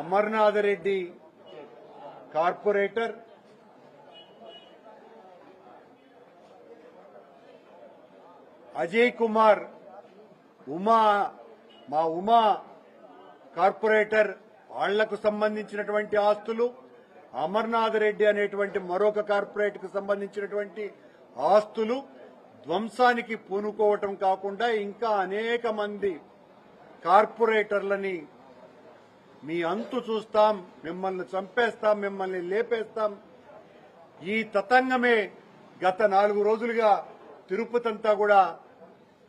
Amarnath Reddy corporator. Ajay Kumar Uma మా Uma corporator వాళ్ళకు సంబంధించినటువంటి ఆస్తులు అమర్నాథ్ రెడ్డి అనేటువంటి మరొక కార్పొరేట్కు సంబంధించినటువంటి ఆస్తులు ధ్వంసానికి పూనుకోవటం కాకుండా ఇంకా అనేక మంది కార్పొరేటర్లని మీ అంతు చూస్తాం మిమ్మల్ని చంపేస్తాం మిమ్మల్ని లేపేస్తాం. ఈ తతంగమే గత నాలుగు రోజులుగా తిరుపతి అంతా కూడా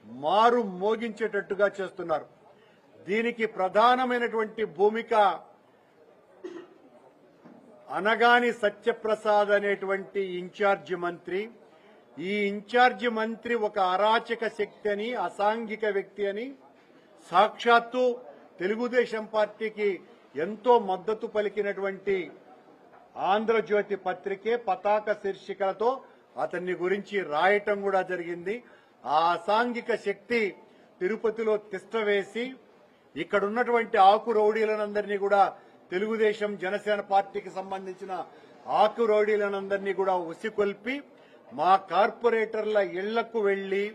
మారు మోగించేటట్టుగా చేస్తున్నారు. దీనికి ప్రధానమైనటువంటి భూమిక అనగాని సత్యప్రసాద్ అనేటువంటి ఇన్ఛార్జి మంత్రి. ఈ ఇన్ఛార్జి మంత్రి ఒక అరాచక శక్తి అని అసాంఘిక వ్యక్తి అని సాక్షాత్తు తెలుగుదేశం పార్టీకి ఎంతో మద్దతు పలికినటువంటి ఆంధ్రజ్యోతి పత్రికే పతాక శీర్షికలతో అతన్ని గురించి రాయటం కూడా జరిగింది. ఆ అసాంఘిక శక్తి తిరుపతిలో తిష్టవేసి ఇక్కడ ఉన్నటువంటి ఆకు రౌడీలనందరినీ కూడా తెలుగుదేశం జనసేన పార్టీకి సంబంధించిన ఆకు రౌడీలనందరినీ కూడా ఉసికొల్పి మా కార్పొరేటర్ల ఇళ్ళకు వెళ్ళి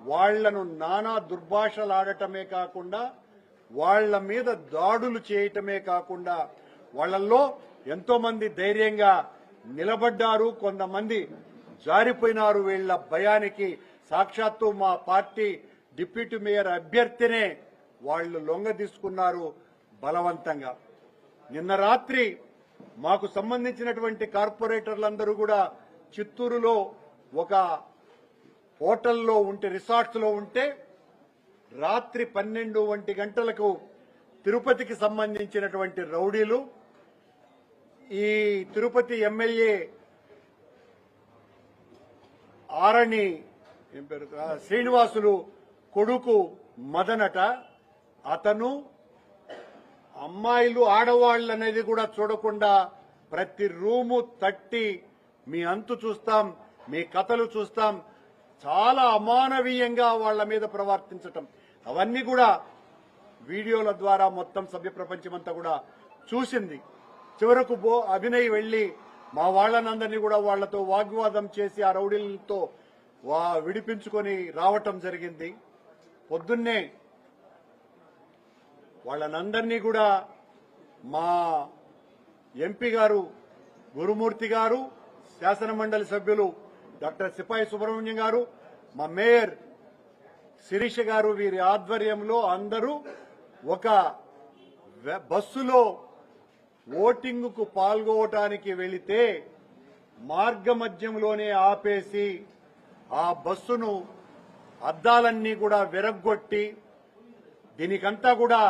వాళ్ళను నానా దుర్భాషలాడటమే కాకుండా వాళ్ళ మీద దాడులు చేయటమే కాకుండా వాళ్ళల్లో ఎంతో మంది ధైర్యంగా నిలబడ్డారు కొంతమంది జారిపోయినారు వీళ్ళ భయానికి. సాక్షాత్తు మా పార్టీ డిప్యూటీ మేయర్ అభ్యర్థినే వాళ్ళు లొంగ తీసుకున్నారు బలవంతంగా. నిన్న రాత్రి మాకు సంబంధించినటువంటి కార్పొరేటర్లందరూ కూడా చిత్తూరులో ఒక హోటల్లో ఉంటే రిసార్ట్స్లో ఉంటే రాత్రి పన్నెండు వంటి గంటలకు తిరుపతికి సంబంధించినటువంటి రౌడీలు ఈ తిరుపతి ఎమ్మెల్యే ఆరణి శ్రీనివాసులు కొడుకు మదనట. అతను అమ్మాయిలు ఆడవాళ్ళు అనేది కూడా చూడకుండా ప్రతి రూము తట్టి మీ అంతు చూస్తాం మీ కథలు చూస్తాం. చాలా అమానవీయంగా వాళ్ళ మీద ప్రవర్తించటం. అవన్నీ కూడా వీడియోల ద్వారా మొత్తం సభ్య ప్రపంచమంతా కూడా చూసింది. చివరకు బో అభినయ్ వెళ్ళి మా వాళ్ళనందరినీ కూడా వాళ్ళతో వాగ్వాదం చేసి ఆ రౌడీలతో వా విడిపించుకొని రావటం జరిగింది. పొద్దున్నే వాళ్ళనందరినీ కూడా మా ఎంపీ గారు గురుమూర్తి గారు శాసన మండలి సభ్యులు డాక్టర్ సిపాయి సుబ్రహ్మణ్యం గారు మా మేయర్ శిరీష గారు వీరి ఆధ్వర్యంలో అందరూ ఒక బస్సులో ఓటింగుకు పాల్గొవటానికి వెళితే మార్గమధ్యంలోనే ఆపేసి ఆ బస్సును అద్దాలన్నీ కూడా విరగ్గొట్టి దీనికంతా కూడా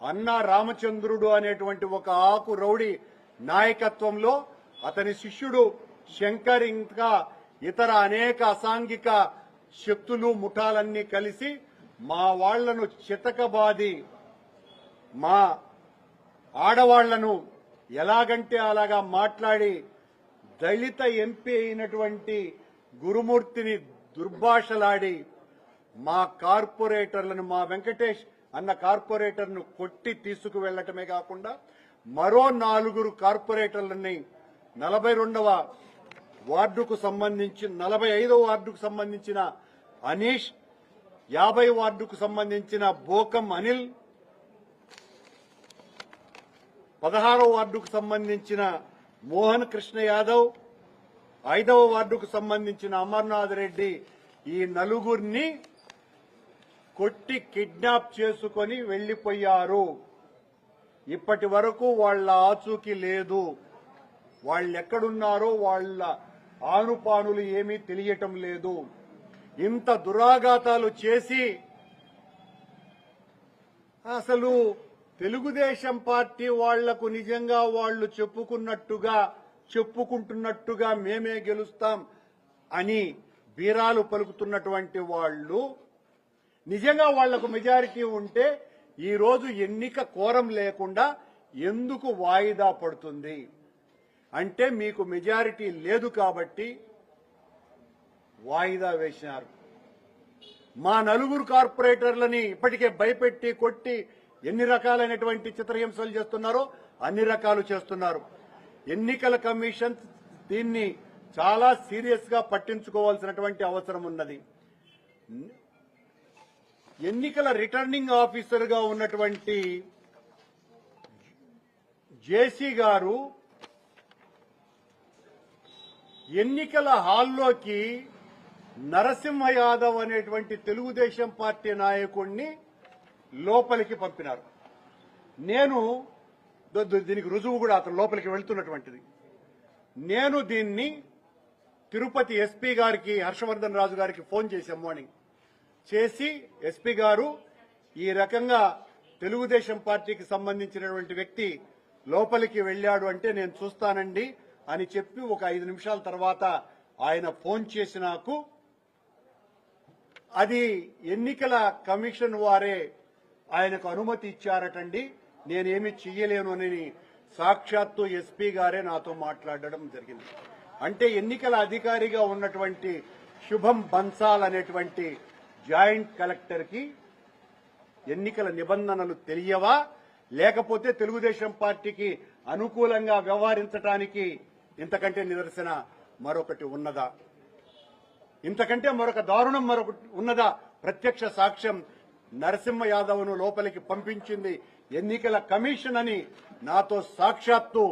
అన్నా రామచంద్రుడు అనేటువంటి ఒక ఆకు రౌడి నాయకత్వంలో అతని శిష్యుడు శంకర్ ఇంకా ఇతర అనేక అసాంఘిక శక్తులు ముఠాలన్నీ కలిసి మా వాళ్ళను చితకబాది మా ఆడవాళ్ళను ఎలాగంటే అలాగా మాట్లాడి దళిత ఎంపీ అయినటువంటి గురుమూర్తిని దుర్భాషలాడి మా కార్పొరేటర్లను మా వెంకటేష్ అన్న కార్పొరేటర్ను కొట్టి తీసుకువెళ్ళటమే కాకుండా మరో నాలుగురు కార్పొరేటర్లని నలభై రెండవ వార్డుకు సంబంధించి నలభై ఐదవ వార్డుకు సంబంధించిన అనీష్ యాభై వార్డుకు సంబంధించిన బోకం అనిల్ పదహారవ వార్డుకు సంబంధించిన మోహన్ కృష్ణ యాదవ్ ఐదవ వార్డుకు సంబంధించిన అమర్నాథ్ రెడ్డి ఈ నలుగురిని కొట్టి కిడ్నాప్ చేసుకొని వెళ్ళిపోయారు ఇప్పటి వరకు వాళ్ళ ఆచూకీ లేదు. వాళ్ళెక్కడున్నారో వాళ్ళ ఆనుపానులు ఏమీ తెలియటం లేదు. ఇంత దురాఘాతాలు చేసి అసలు తెలుగుదేశం పార్టీ వాళ్ళకు నిజంగా వాళ్ళు చెప్పుకున్నట్టుగా చెప్పుకుంటున్నట్టుగా మేమే గెలుస్తాం అని బీరాలు పలుకుతున్నటువంటి వాళ్ళు నిజంగా వాళ్ళకు మెజారిటీ ఉంటే ఈరోజు ఎన్నిక కోరం లేకుండా ఎందుకు వాయిదా పడుతుంది? అంటే మీకు మెజారిటీ లేదు కాబట్టి వాయిదా వేసినారు. మా నలుగురు కార్పొరేటర్లని ఇప్పటికే భయపెట్టి కొట్టి ఎన్ని రకాలైనటువంటి చిత్రహింసలు చేస్తున్నారో అన్ని రకాలు చేస్తున్నారు. ఎన్నికల కమిషన్ దీన్ని చాలా సీరియస్గా పట్టించుకోవాల్సినటువంటి అవసరం ఉన్నది. ఎన్నికల రిటర్నింగ్ ఆఫీసర్గా ఉన్నటువంటి జేసీ గారు ఎన్నికల హాల్లోకి నరసింహ యాదవ్ అనేటువంటి తెలుగుదేశం పార్టీ నాయకుడిని లోపలికి పంపినారు. నేను దీనికి రుజువు కూడా అతను లోపలికి వెళ్తున్నటువంటిది. నేను దీన్ని తిరుపతి ఎస్పీ గారికి హర్షవర్ధన్ రాజు గారికి ఫోన్ చేశాం మార్నింగ్ చేసి ఎస్పీ గారు ఈ రకంగా తెలుగుదేశం పార్టీకి సంబంధించినటువంటి వ్యక్తి లోపలికి వెళ్ళాడు అంటే నేను చూస్తానండి అని చెప్పి ఒక ఐదు నిమిషాల తర్వాత ఆయన ఫోన్ చేసి నాకు అది ఎన్నికల కమిషన్ వారే ఆయనకు అనుమతి ఇచ్చారటండి. నేనేమి చెయ్యలేను అని సాక్షాత్తు ఎస్పీ గారే నాతో మాట్లాడడం జరిగింది. అంటే ఎన్నికల అధికారిగా ఉన్నటువంటి శుభం బన్సాల్ అనేటువంటి జాయింట్ కలెక్టర్కి ఎన్నికల నిబంధనలు తెలియవా? లేకపోతే తెలుగుదేశం పార్టీకి అనుకూలంగా వ్యవహరించడానికి ఇంతకంటే నిదర్శన మరొకటి ఉన్నదా? ఇంతకంటే మరొక దారుణం మరొక ఉన్నదా? ప్రత్యక్ష సాక్ష్యం నరసింహ యాదవ్ను లోపలికి పంపించింది ఎన్నికల కమిషన్ అని నాతో సాక్షాత్తు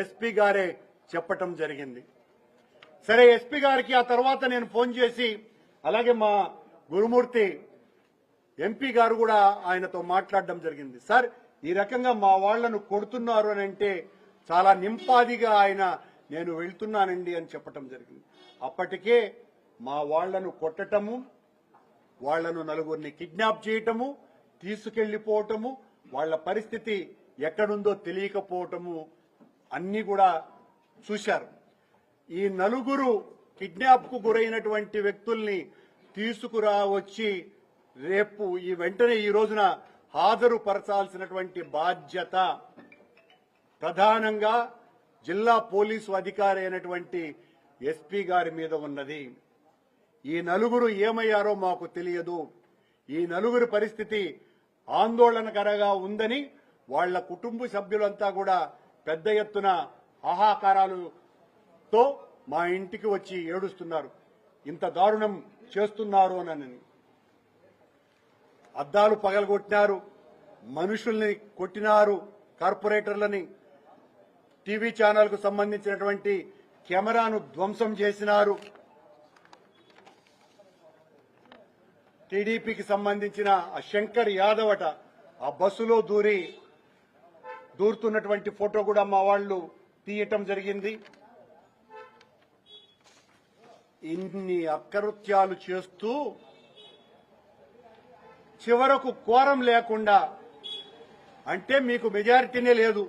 ఎస్పీ గారే చెప్పటం జరిగింది. సరే ఎస్పీ గారికి ఆ తర్వాత నేను ఫోన్ చేసి అలాగే మా గురుమూర్తి ఎంపీ గారు కూడా ఆయనతో మాట్లాడడం జరిగింది. సార్ ఈ రకంగా మా వాళ్ళను కొడుతున్నారు అని అంటే చాలా నింపాదిగా ఆయన నేను వెళ్తున్నానండి అని చెప్పటం జరిగింది. అప్పటికే మా వాళ్ళను కొట్టటము వాళ్ళను నలుగురిని కిడ్నాప్ చేయటము తీసుకెళ్ళిపోవటము వాళ్ళ పరిస్థితి ఎక్కడుందో తెలియకపోవటము అన్ని కూడా చూశారు. ఈ నలుగురు కిడ్నాప్కు గురైనటువంటి వ్యక్తుల్ని తీసుకురా వచ్చి రేపు ఈ వెంటనే ఈ రోజున హాజరుపరచాల్సినటువంటి బాధ్యత ప్రధానంగా జిల్లా పోలీసు అధికారి అయినటువంటి ఎస్పీ గారి మీద ఉన్నది. ఈ నలుగురు ఏమయ్యారో మాకు తెలియదు. ఈ నలుగురి పరిస్థితి ఆందోళనకరంగా ఉందని వాళ్ళ కుటుంబ సభ్యులంతా కూడా పెద్ద ఎత్తున హాహాకారాలతో మా ఇంటికి వచ్చి ఏడుస్తున్నారు. ఇంత దారుణం చేస్తున్నారు అని. అద్దాలు పగలగొట్టినారు మనుషుల్ని కొట్టినారు కార్పొరేటర్లని టీవీ ఛానల్కు సంబంధించినటువంటి కెమెరాను ధ్వంసం చేసినారు. టీడీపీకి సంబంధించిన ఆ శంకర్ యాదవ్ అట ఆ బస్సులో దూరి దూరుతున్నటువంటి ఫోటో కూడా మా వాళ్ళు తీయటం జరిగింది. ఇన్ని అకృత్యాలు చేస్తూ చివరకు కోరం లేకుండా అంటే మీకు మెజారిటీనే లేదు.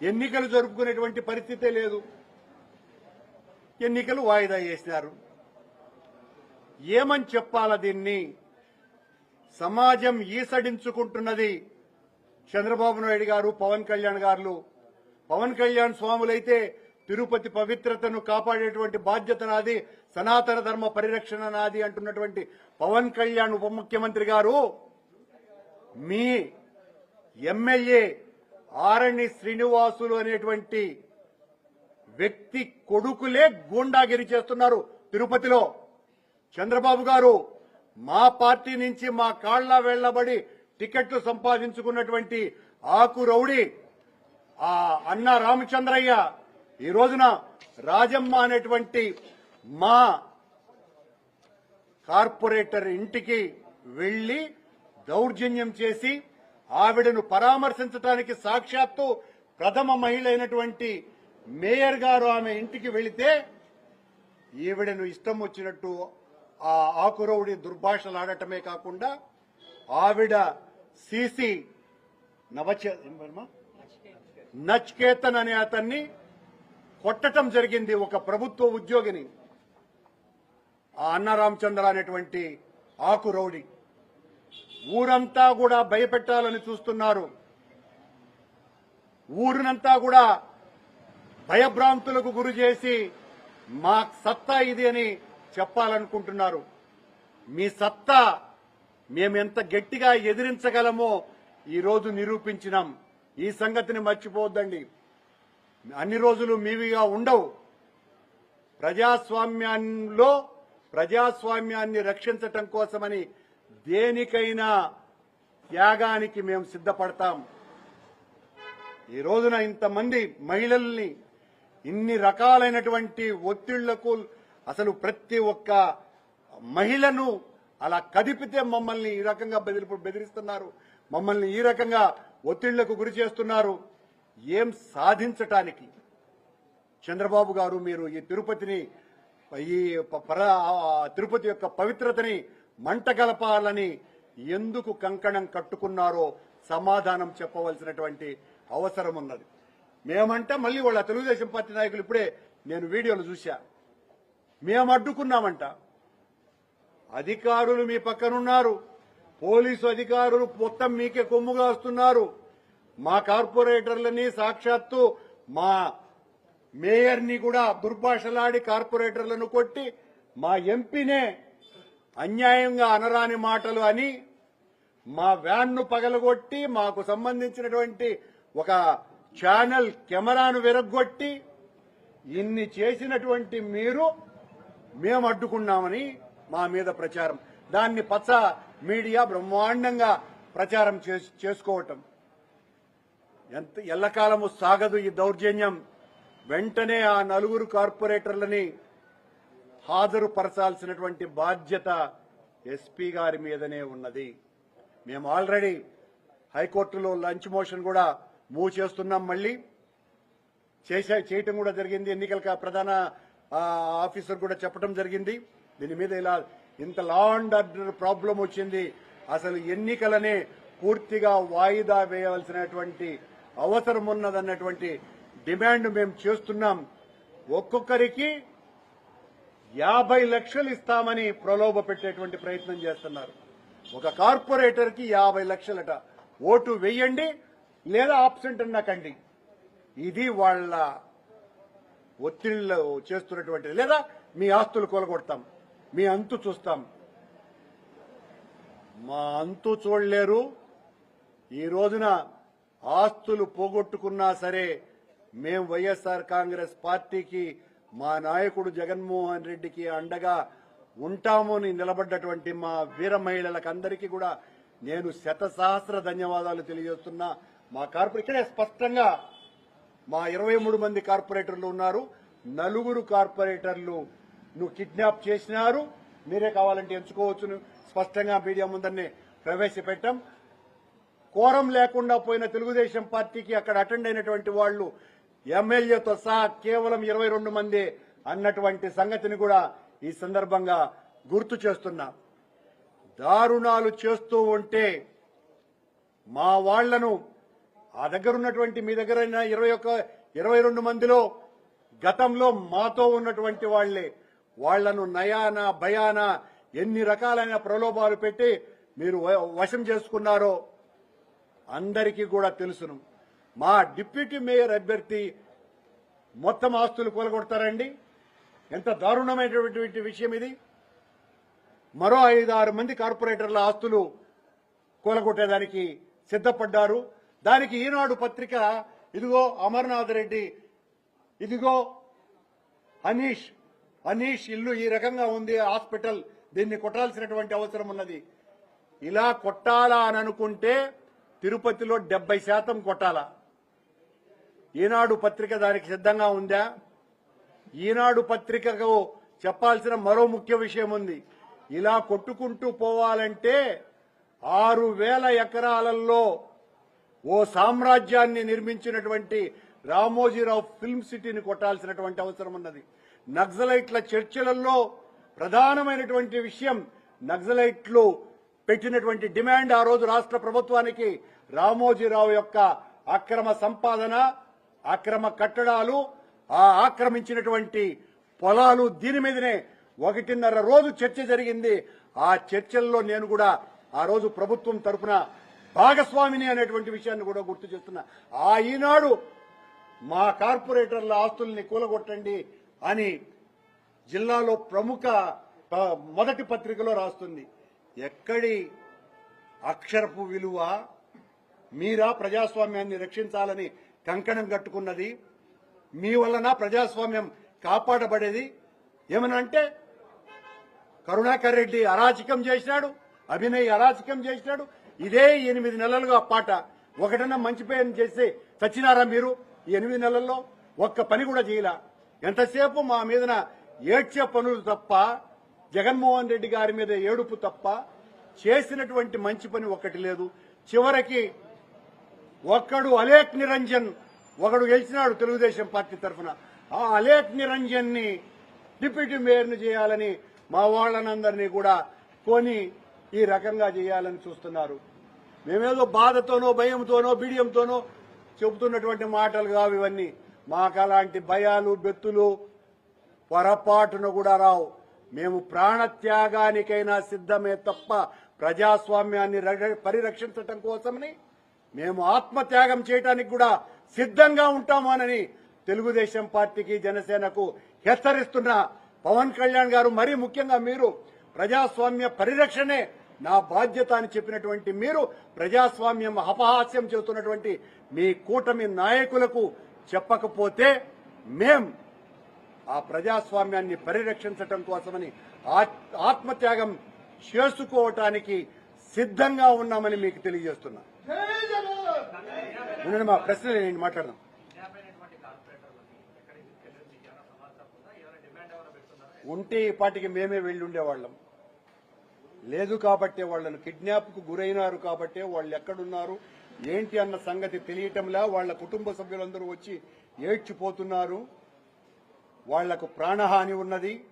ఎన్నికలు జరుపుకునేటువంటి పరిస్థితే లేదు. ఎన్నికలు వాయిదా చేసినారు ఏమని చెప్పాలా దీన్ని? సమాజం ఈసడించుకుంటున్నది చంద్రబాబు నాయుడు గారు పవన్ కళ్యాణ్ గారు. పవన్ కళ్యాణ్ స్వాములైతే తిరుపతి పవిత్రతను కాపాడేటువంటి బాధ్యత నాది సనాతన ధర్మ పరిరక్షణ నాది అంటున్నటువంటి పవన్ కళ్యాణ్ ఉప ముఖ్యమంత్రి గారు. మీ ఎమ్మెల్యే ఆరణి శ్రీనివాసులు అనేటువంటి వ్యక్తి కొడుకులే గూండాగిరి చేస్తున్నారు తిరుపతిలో. చంద్రబాబు గారు మా పార్టీ నుంచి మా కాళ్ళ వెళ్ళబడి టికెట్లు సంపాదించుకున్నటువంటి ఆకు రౌడి ఆ అన్న రామచంద్రయ్య ఈ రోజున రాజమ్మ అనేటువంటి మా కార్పొరేటర్ ఇంటికి వెళ్ళి దౌర్జన్యం చేసి ఆవిడను పరామర్శించడానికి సాక్షాత్తు ప్రథమ మహిళ అయినటువంటి మేయర్ గారు ఆమె ఇంటికి వెళితే ఈవిడను ఇష్టం వచ్చినట్టు ఆ ఆకురవుడి దుర్భాషలాడటమే కాకుండా ఆవిడ సీసీ నవచ నచ్కేతన్ అనే అతన్ని కొట్టటం జరిగింది ఒక ప్రభుత్వ ఉద్యోగిని. ఆ అన్నరామచంద్ర అనేటువంటి ఆకురౌడి ఊరంతా కూడా భయపెట్టాలని చూస్తున్నారు. ఊరినంతా కూడా భయభ్రాంతులకు గురి చేసి మా సత్తా ఇది అని చెప్పాలనుకుంటున్నారు. మీ సత్తా మేమెంత గట్టిగా ఎదిరించగలమో ఈరోజు నిరూపించినాం. ఈ సంగతిని మర్చిపోవద్దండి. అన్ని రోజులు మీవిగా ఉండవు. ప్రజాస్వామ్యంలో ప్రజాస్వామ్యాన్ని రక్షించటం కోసమని దేనికైనా త్యాగానికి మేము సిద్ధపడతాం. ఈ రోజున ఇంతమంది మహిళల్ని ఇన్ని రకాలైనటువంటి ఒత్తిళ్ళకు అసలు ప్రతి ఒక్క మహిళను అలా కదిపితే మమ్మల్ని ఈ రకంగా బెదిరి బెదిరిస్తున్నారు. మమ్మల్ని ఈ రకంగా ఒత్తిళ్ళకు గురి చేస్తున్నారు. ఏం సాధించటానికి? చంద్రబాబు గారు మీరు ఈ తిరుపతిని ఈ పర ఆ తిరుపతి యొక్క పవిత్రతని మంట కలపాలని ఎందుకు కంకణం కట్టుకున్నారో సమాధానం చెప్పవలసినటువంటి అవసరం ఉన్నది మేమంటే మళ్ళీ వాళ్ళ తెలుగుదేశం పార్టీ నాయకులు ఇప్పుడే నేను వీడియోలు చూశా. మేము అడ్డుకున్నామంట. అధికారులు మీ పక్కనున్నారు. పోలీసు అధికారులు మొత్తం మీకే కొమ్ముగా వస్తున్నారు మా కార్పొరేటర్లని సాక్షాత్తు మా మేయర్ని కూడా దుర్భాషలాడి కార్పొరేటర్లను కొట్టి మా ఎంపీనే అన్యాయంగా అనరాని మాటలు అని మా వ్యాన్ను పగలగొట్టి మాకు సంబంధించినటువంటి ఒక ఛానల్ కెమెరాను విరగ్గొట్టి ఇన్ని చేసినటువంటి మీరు మేము అడ్డుకున్నామని మా మీద ప్రచారం. దాన్ని పచ్చ మీడియా బ్రహ్మాండంగా ప్రచారం చేసుకోవటం. ఎంత ఎల్లకాలము సాగదు ఈ దౌర్జన్యం. వెంటనే ఆ నలుగురు కార్పొరేటర్లని హాజరుపరచాల్సినటువంటి బాధ్యత ఎస్పీ గారి మీదనే ఉన్నది. మేము ఆల్రెడీ హైకోర్టులో లంచ్ మోషన్ కూడా మూవ్ చేస్తున్నాం మళ్ళీ. చేసే చేయటం కూడా జరిగింది. ఎన్నికల ప్రధాన ఆఫీసర్ కూడా చెప్పడం జరిగింది. దీని మీద ఇలా ఇంత లా అండ్ ఆర్డర్ ప్రాబ్లం వచ్చింది. అసలు ఎన్నికలనే పూర్తిగా వాయిదా వేయవలసినటువంటి అవసరం ఉన్నదన్నటువంటి డిమాండ్ మేము చేస్తున్నాం. ఒక్కొక్కరికి యాభై లక్షలు ఇస్తామని ప్రలోభ పెట్టేటువంటి ప్రయత్నం చేస్తున్నారు. ఒక కార్పొరేటర్కి యాభై లక్షలట. ఓటు వెయ్యండి లేదా ఆబ్సెంట్ అన్నకండి ఇది వాళ్ళ ఒత్తిళ్ళు చేస్తున్నటువంటి లేదా మీ ఆస్తులు కొలగొడతాం. మీ అంతు చూస్తాం. మా అంతు చూడలేరు. ఈ రోజున ఆస్తులు పోగొట్టుకున్నా సరే మేం వైఎస్ఆర్ కాంగ్రెస్ పార్టీకి మా నాయకుడు జగన్మోహన్ రెడ్డికి అండగా ఉంటామని నిలబడ్డటువంటి మా వీర మహిళలకందరికీ కూడా నేను శత సహస్ర ధన్యవాదాలు తెలియజేస్తున్నా. మా కార్పొరేషన్ స్పష్టంగా మా ఇరవై మూడు మంది కార్పొరేటర్లు ఉన్నారు. నలుగురు కార్పొరేటర్లు నువ్వు కిడ్నాప్ చేసినారు. మీరే కావాలంటే ఎంచుకోవచ్చు స్పష్టంగా మీడియా ముందరనే ప్రవేశపెట్టాం. కోరం లేకుండా పోయిన తెలుగుదేశం పార్టీకి అక్కడ అటెండ్ అయినటువంటి వాళ్ళు ఎమ్మెల్యేతో సహా కేవలం ఇరవై రెండు మంది అన్నటువంటి సంగతిని కూడా ఈ సందర్భంగా గుర్తు చేస్తున్నా. దారుణాలు చేస్తూ ఉంటే మా వాళ్ళను ఆ దగ్గర ఉన్నటువంటి మీ దగ్గర ఇరవై ఒక్క ఇరవై రెండు మందిలో గతంలో మాతో ఉన్నటువంటి వాళ్ళే వాళ్ళను నయాన భయాన ఎన్ని రకాలైన ప్రలోభాలు పెట్టి మీరు వ- వశం చేసుకున్నారో అందరికీ కూడా తెలుసును. మా డిప్యూటీ మేయర్ అభ్యర్థి మొత్తం ఆస్తులు కూలగొడతారండి. ఎంత దారుణమైనటువంటి విషయం ఇది. మరో ఐదు ఆరు మంది కార్పొరేటర్ల ఆస్తులు కూలగొట్టేదానికి సిద్ధపడ్డారు. దానికి ఈనాడు పత్రిక ఇదిగో అమర్నాథ్ రెడ్డి ఇదిగో అనీష్ అనీష్ ఇల్లు ఈ రకంగా ఉంది హాస్పిటల్ దీన్ని కొట్టాల్సినటువంటి అవసరం ఉన్నది. ఇలా కొట్టాలా అని అనుకుంటే తిరుపతిలో డెబ్బై శాతం కొట్టాలా? ఈనాడు పత్రిక దానికి సిద్ధంగా ఉందా? ఈనాడు పత్రికకు చెప్పాల్సిన మరో ముఖ్య విషయం ఉంది. ఇలా కొట్టుకుంటూ పోవాలంటే ఆరు వేల ఎకరాలలో ఓ సామ్రాజ్యాన్ని నిర్మించినటువంటి రామోజీరావు ఫిల్మ్ సిటీని కొట్టాల్సినటువంటి అవసరం ఉన్నది. నక్సలైట్ల చర్చలలో ప్రధానమైనటువంటి విషయం నక్సలైట్లు పెట్టినటువంటి డిమాండ్ ఆ రోజు రాష్ట్ర ప్రభుత్వానికి రామోజీరావు యొక్క అక్రమ సంపాదన అక్రమ కట్టడాలు ఆ ఆక్రమించినటువంటి పొలాలు దీని మీదనే ఒకటిన్నర రోజు చర్చ జరిగింది. ఆ చర్చల్లో నేను కూడా ఆ రోజు ప్రభుత్వం తరపున భాగస్వామిని అనేటువంటి విషయాన్ని కూడా గుర్తు చేస్తున్నా. ఆ ఈనాడు మా కార్పొరేటర్ల ఆస్తుల్ని కూలగొట్టండి అని జిల్లాలో ప్రముఖ ప- మొదటి పత్రికలో రాస్తుంది. ఎక్కడి అక్షరపు విలువ మీరా ప్రజాస్వామ్యాన్ని రక్షించాలని కంకణం కట్టుకున్నది మీ వలన ప్రజాస్వామ్యం కాపాడబడేది? ఏమనంటే కరుణాకర్ రెడ్డి అరాచకం చేసినాడు అభినయ్ అరాచకం చేసినాడు ఇదే ఎనిమిది నెలలుగా పాట ఒకటన్నా మంచి పేరు చేసి చచ్చినారా మీరు? ఈ ఎనిమిది నెలల్లో ఒక్క పని కూడా చేయలా. ఎంతసేపు మా మీదన ఏడ్చే పనులు తప్ప జగన్మోహన్ రెడ్డి గారి మీద ఏడుపు తప్ప చేసినటువంటి మంచి పని ఒక్కటి లేదు. చివరికి ఒక్కడు అలేక్ నిరంజన్ ఒకడు గెలిచినాడు తెలుగుదేశం పార్టీ తరఫున. ఆ అలేక్ నిరంజన్ని డిప్యూటీ మేయర్ని చేయాలని మా వాళ్ళనందరినీ కూడా కొని ఈ రకంగా చేయాలని చూస్తున్నారు. మేమేదో బాధతోనో భయంతోనో బిడియంతోనో చెబుతున్నటువంటి మాటలు కావు ఇవన్నీ. మాకు అలాంటి భయాలు బెత్తులు పొరపాటును కూడా రావు. మేము ప్రాణత్యాగానికైనా సిద్ధమే తప్ప ప్రజాస్వామ్యాన్ని పరిరక్షించటం కోసమని మేము ఆత్మత్యాగం చేయడానికి కూడా సిద్ధంగా ఉంటామానని తెలుగుదేశం పార్టీకి జనసేనకు హెచ్చరిస్తున్న పవన్ కళ్యాణ్ గారు మరీ ముఖ్యంగా మీరు ప్రజాస్వామ్య పరిరక్షణే నా బాధ్యత అని చెప్పినటువంటి మీరు ప్రజాస్వామ్యం అపహాస్యం చేస్తున్నటువంటి మీ కూటమి నాయకులకు చెప్పకపోతే మేం ఆ ప్రజాస్వామ్యాన్ని పరిరక్షించటం కోసమని ఆత్- ఆత్మత్యాగం చేసుకోవటానికి సిద్ధంగా ఉన్నామని మీకు తెలియజేస్తున్నా. నేను మా ప్రశ్న నేను మాట్లాడదాం. ఉంటే ఈ పాటికి మేమే వెళ్ళి ఉండేవాళ్ళం. లేదు కాబట్టే వాళ్ళను కిడ్నాప్కు గురైనారు కాబట్టే వాళ్ళు ఎక్కడున్నారు? ఏంటి అన్న సంగతి తెలియటంలా వాళ్ళ కుటుంబ సభ్యులందరూ వచ్చి ఏడ్చిపోతున్నారు. వాళ్ళకు ప్రాణహాని ఉన్నది.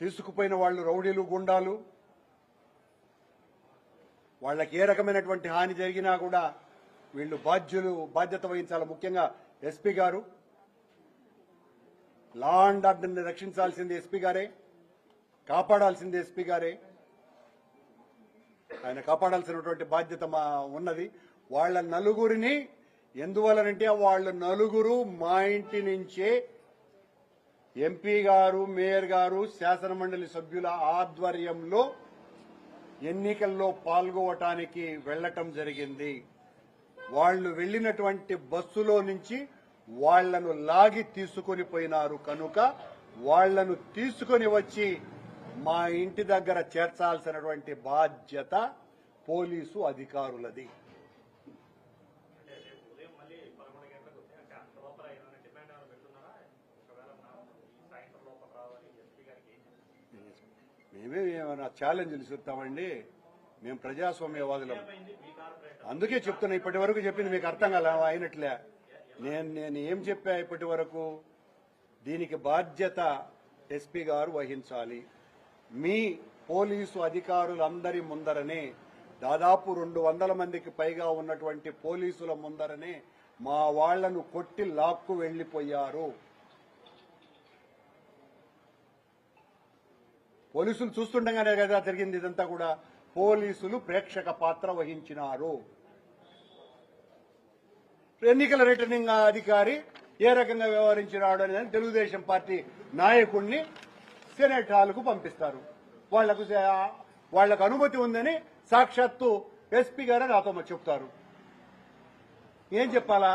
తీసుకుపోయిన వాళ్ళు రౌడీలు గుండాలు. వాళ్ళకి ఏ రకమైనటువంటి హాని జరిగినా కూడా వీళ్ళు బాధ్యులు బాధ్యత వహించాలి. ముఖ్యంగా ఎస్పీ గారు. లా అండ్ ఆర్డర్ని రక్షించాల్సింది ఎస్పీ గారే. కాపాడాల్సింది ఎస్పీ గారే. ఆయన కాపాడాల్సినటువంటి బాధ్యత మా ఉన్నది. వాళ్ళ నలుగురిని ఎందువలనంటే వాళ్ళ నలుగురు మా ఇంటి నుంచే ఎంపీ గారు మేయర్ గారు శాసనమండలి సభ్యుల ఆధ్వర్యంలో ఎన్నికల్లో పాల్గొవటానికి వెళ్ళటం జరిగింది. వాళ్ళు వెళ్ళినటువంటి బస్సులో నుంచి వాళ్ళను లాగి తీసుకొని పోయినారు కనుక వాళ్ళను తీసుకొని వచ్చి మా ఇంటి దగ్గర చేర్చాల్సినటువంటి బాధ్యత పోలీసు అధికారులది. మేమే ఏమైనా ఛాలెంజ్లు చూస్తామండి? మేము ప్రజాస్వామ్యవాదులం. అందుకే చెప్తున్నా ఇప్పటి వరకు చెప్పింది మీకు అర్థం కాల అయినట్లే. నేను నేను ఏం చెప్పా ఇప్పటి వరకు దీనికి బాధ్యత ఎస్పీ గారు వహించాలి. మీ పోలీసు అధికారులందరి ముందరనే దాదాపు రెండు వందల మందికి పైగా ఉన్నటువంటి పోలీసుల ముందరనే మా వాళ్ళను కొట్టి లాక్కు వెళ్ళిపోయారు పోలీసులు చూస్తుండగానే కదా జరిగింది ఇదంతా కూడా. పోలీసులు ప్రేక్షక పాత్ర వహించినారు. ఎన్నికల రిటర్నింగ్ అధికారి ఏ రకంగా వ్యవహరించినాడు అనేది తెలుగుదేశం పార్టీ నాయకుడిని సెనెట్ హాల్కు పంపిస్తారు. వాళ్ళకు వాళ్ళకు అనుమతి ఉందని సాక్షాత్తు ఎస్పీ గారే నాతో చెప్తారు. ఏం చెప్పాలా?